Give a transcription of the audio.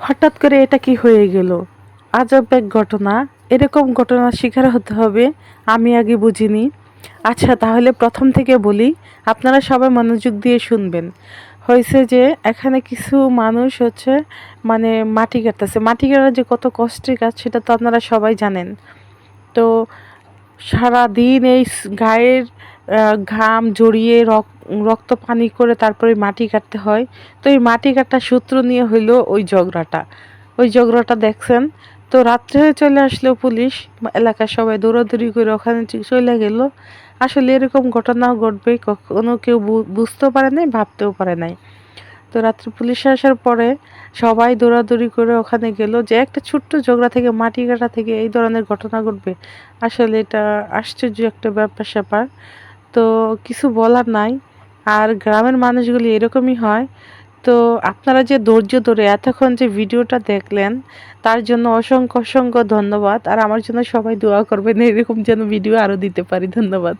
হঠাৎ করে এটা কি হয়ে গেল? আজব এক ঘটনা। এরকম ঘটনার শিকার হতে হবে, আমি আগে বুঝিনি। আচ্ছা তাহলে প্রথম থেকে বলি, আপনারা সবাই মনোযোগ দিয়ে শুনবেন। হয়েছে যে, এখানে কিছু মানুষ হচ্ছে মানে মাটি কাটতেছে। মাটি কাটার যে কত কষ্টের কাজ, সেটা তো আপনারা সবাই জানেন। তো সারা দিন এই গায়ের ঘাম রক- রক্ত পানি করে তারপরে মাটি কাটতে হয়। তো এই মাটি কাটার সূত্র নিয়ে হইল ওই ঝগড়াটা। ওই ঝগড়াটা দেখছেন? তো রাত্রে চলে আসলো পুলিশ। এলাকার সবাই দৌড়াদৌড়ি করে ওখানে চলে গেল। আসলে এরকম ঘটনা ঘটবে, কখনো কেউ বুঝতেও পারে নাই, ভাবতেও পারে নাই। তো রাত্রে পুলিশ আসার পরে সবাই দৌড়াদৌড়ি করে ওখানে গেল যে, একটা ছোট্ট ঝগড়া থেকে, মাটি কাটা থেকে এই ধরনের ঘটনা ঘটবে। আসলে এটা আশ্চর্য একটা ব্যাপার স্যাপার তো কিছু বলার নাই। আর গ্রামের মানুষগুলি এরকমই হয়। তো আপনারা যে ধৈর্য ধরে এতক্ষণ যে ভিডিওটা দেখলেন, তার জন্য অসংখ্য অসংখ্য ধন্যবাদ। আর আমার জন্য সবাই দোয়া করবেন, এরকম যেন ভিডিও আরও দিতে পারি। ধন্যবাদ।